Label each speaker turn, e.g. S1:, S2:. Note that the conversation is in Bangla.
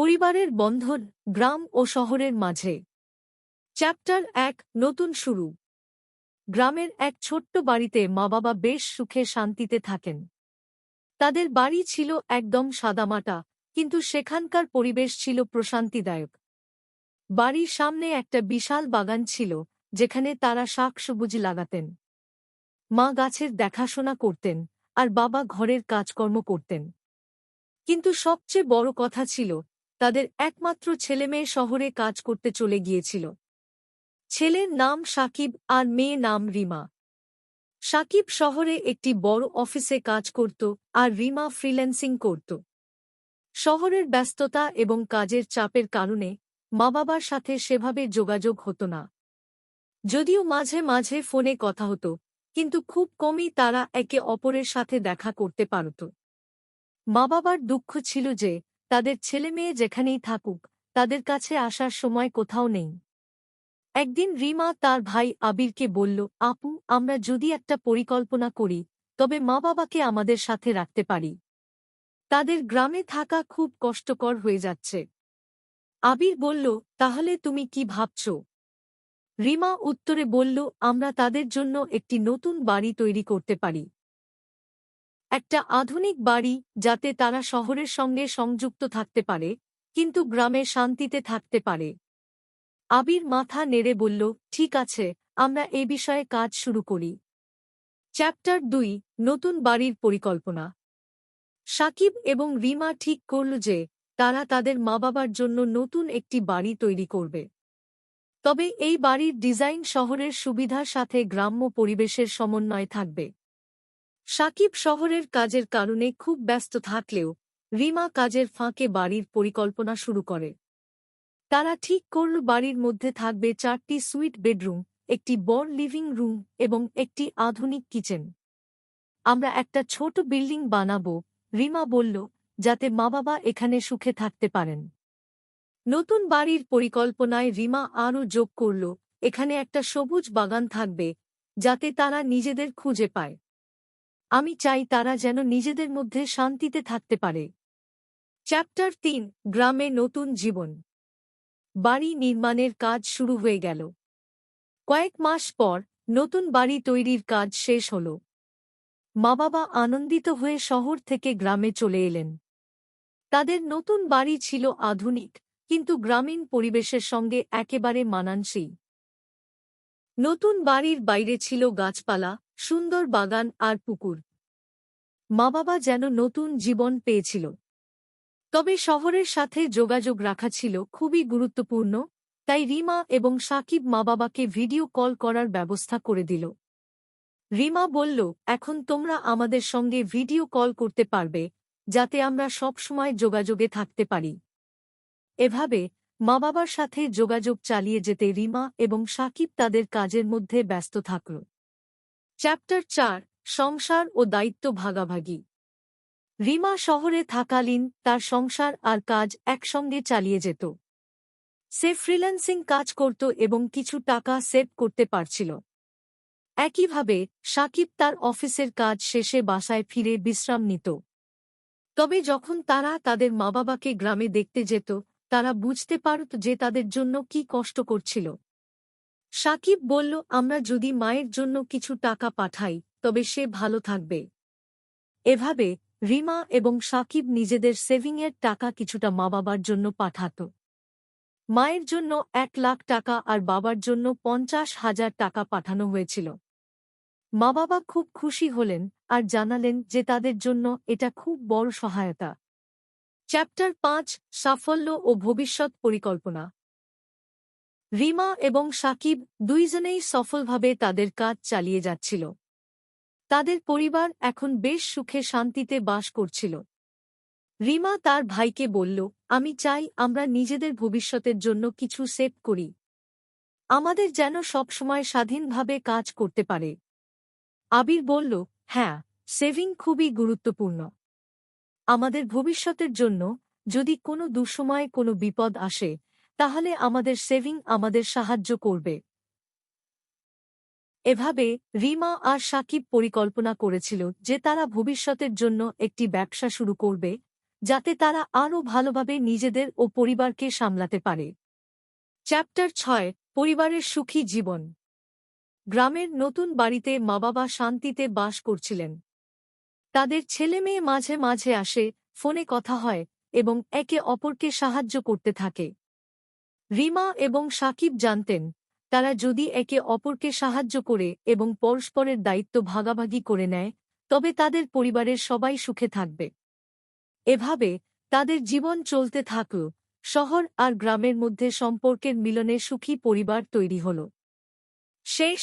S1: পরিবারের বন্ধন গ্রাম ও শহরের মাঝে। চ্যাপ্টার এক, নতুন শুরু। গ্রামের এক ছোট্ট বাড়িতে মা বাবা বেশ সুখে শান্তিতে থাকেন। তাদের বাড়ি ছিল একদম সাদামাটা, কিন্তু সেখানকার পরিবেশ ছিল প্রশান্তিদায়ক। বাড়ির সামনে একটা বিশাল বাগান ছিল, যেখানে তারা শাক সবুজ লাগাতেন। মা গাছের দেখাশোনা করতেন আর বাবা ঘরের কাজকর্ম করতেন। কিন্তু সবচেয়ে বড় কথা ছিল তাদের একমাত্র ছেলেমেয়ে শহরে কাজ করতে চলে গিয়েছিল। ছেলের নাম সাকিব আর মেয়ে নাম রিমা। সাকিব শহরে একটি বড় অফিসে কাজ করত আর রিমা ফ্রিল্যান্সিং করত। শহরের ব্যস্ততা এবং কাজের চাপের কারণে মা বাবার সাথে সেভাবে যোগাযোগ হতো না। যদিও মাঝে মাঝে ফোনে কথা হতো, কিন্তু খুব কমই তারা একে অপরের সাথে দেখা করতে পারত। মা বাবার দুঃখ ছিল যে তাদের ছেলে মেয়ে যেখানেই থাকুক, তাদের কাছে আসার সময় কোথাও নেই। একদিন রিমা তার ভাই আবিরকে বলল, আপু, আমরা যদি একটা পরিকল্পনা করি, তবে মা বাবাকে আমাদের সাথে রাখতে পারি। তাদের গ্রামে থাকা খুব কষ্টকর হয়ে যাচ্ছে। আবির বলল, তাহলে তুমি কি ভাবছ? রিমা উত্তরে বলল, আমরা তাদের জন্য একটি নতুন বাড়ি তৈরি করতে পারি। একটা আধুনিক বাড়ি যাতে তারা শহরের সঙ্গে সংযুক্ত থাকতে পারে, কিন্তু গ্রামে শান্তিতে থাকতে পারে। আবির মাথা নেড়ে বলল, ঠিক আছে, আমরা এ বিষয়ে কাজ শুরু করি। চ্যাপ্টার দুই, নতুন বাড়ির পরিকল্পনা। সাকিব এবং রিমা ঠিক করল যে, তারা তাদের মা বাবার জন্য নতুন একটি বাড়ি তৈরি করবে। তবে এই বাড়ির ডিজাইন শহরের সুবিধার সাথে গ্রাম্য পরিবেশের সমন্বয় থাকবে। সাকিব শহরের কাজের কারণে খুব ব্যস্ত থাকলেও রিমা কাজের ফাঁকে বাড়ির পরিকল্পনা শুরু করে। তারা ঠিক করল বাড়ির মধ্যে থাকবে চারটি সুইট বেডরুম, একটি বড় লিভিং রুম এবং একটি আধুনিক কিচেন। আমরা একটা ছোট বিল্ডিং বানাব, রিমা বলল, যাতে মা বাবা এখানে সুখে থাকতে পারেন। নতুন বাড়ির পরিকল্পনায় রিমা আরও যোগ করল, এখানে একটা সবুজ বাগান থাকবে, যাতে তারা নিজেদের খুঁজে পায়। আমি চাই তারা যেন নিজেদের মধ্যে শান্তিতে থাকতে পারে। চ্যাপ্টার তিন, গ্রামে নতুন জীবন। বাড়ি নির্মাণের কাজ শুরু হয়ে গেল। কয়েক মাস পর নতুন বাড়ি তৈরির কাজ শেষ হল। মা বাবা আনন্দিত হয়ে শহর থেকে গ্রামে চলে এলেন। তাদের নতুন বাড়ি ছিল আধুনিক, কিন্তু গ্রামীণ পরিবেশের সঙ্গে একেবারে মানানসই। নতুন বাড়ির বাইরে ছিল গাছপালা সুন্দর বাগান আর পুকুর। মা বাবা যেন নতুন জীবন পেয়েছিল। তবে শহরের সাথে যোগাযোগ রাখা ছিল খুবই গুরুত্বপূর্ণ, তাই রিমা এবং সাকিব মা বাবাকে ভিডিও কল করার ব্যবস্থা করে দিল। রিমা বলল, এখন তোমরা আমাদের সঙ্গে ভিডিও কল করতে পারবে, যাতে আমরা সবসময় যোগাযোগে থাকতে পারি। এভাবে মা বাবার সাথে যোগাযোগ চালিয়ে যেতে রিমা এবং সাকিব তাদের কাজের মধ্যে ব্যস্ত থাকল। চ্যাপ্টার চার, সংসার ও দায়িত্ব ভাগাভাগি। রিমা শহরে থাকালীন তার সংসার আর কাজ একসঙ্গে চালিয়ে যেত। সে ফ্রিল্যান্সিং কাজ করত এবং কিছু টাকা সেভ করতে পারছিল। একইভাবে সাকিব তার অফিসের কাজ শেষে বাসায় ফিরে বিশ্রাম নিত। তবে যখন তারা তাদের মা বাবাকে গ্রামে দেখতে যেত, তারা বুঝতে পারত যে তাদের জন্য কি কষ্ট করছিল। সাকিব বলল, আমরা যদি মায়ের জন্য কিছু টাকা পাঠাই, তবে সে ভালো থাকবে। এভাবে রিমা এবং সাকিব নিজেদের সেভিংয়ের টাকা কিছুটা মা বাবার জন্য পাঠাত। মায়ের জন্য এক লাখ টাকা আর বাবার জন্য পঞ্চাশ হাজার টাকা পাঠানো হয়েছিল। মা বাবা খুব খুশি হলেন আর জানালেন যে তাদের জন্য এটা খুব বড় সহায়তা। চ্যাপ্টার পাঁচ, সাফল্য ও ভবিষ্যৎ পরিকল্পনা। রিমা এবং সাকিব দুইজনেই সফলভাবে তাদের কাজ চালিয়ে যাচ্ছিল। তাদের পরিবার এখন বেশ সুখে শান্তিতে বাস করছিল। রিমা তার ভাইকে বলল, আমি চাই আমরা নিজেদের ভবিষ্যতের জন্য কিছু সেভ করি। আমাদের যেন সবসময় স্বাধীনভাবে কাজ করতে পারে। আবির বলল হ্যাঁ সেভিং খুবই গুরুত্বপূর্ণ। আমাদের ভবিষ্যতের জন্য যদি কোনো দুঃসময়ে কোনো বিপদ আসে তাহলে আমাদের সেভিং আমাদের সাহায্য করবে। এভাবে রিমা আর সাকিব পরিকল্পনা করেছিল যে তারা ভবিষ্যতের জন্য একটি ব্যবসা শুরু করবে, যাতে তারা আরও ভালোভাবে নিজেদের ও পরিবারকে সামলাতে পারে। চ্যাপ্টার ছয়, পরিবারের সুখী জীবন। গ্রামের নতুন বাড়িতে মা বাবা শান্তিতে বাস করছিলেন। তাদের ছেলে মেয়ে মাঝে মাঝে আসে, ফোনে কথা হয় এবং একে অপরকে সাহায্য করতে থাকে। রিমা এবং সাকিব জানতেন, তারা যদি একে অপরকে সাহায্য করে এবং পরস্পরের দায়িত্ব ভাগাভাগি করে নেয়, তবে তাদের পরিবারের সবাই সুখে থাকবে। এভাবে তাদের জীবন চলতে থাকল, শহর আর গ্রামের মধ্যে সম্পর্কের মিলনে সুখী পরিবার তৈরি হল। শেষ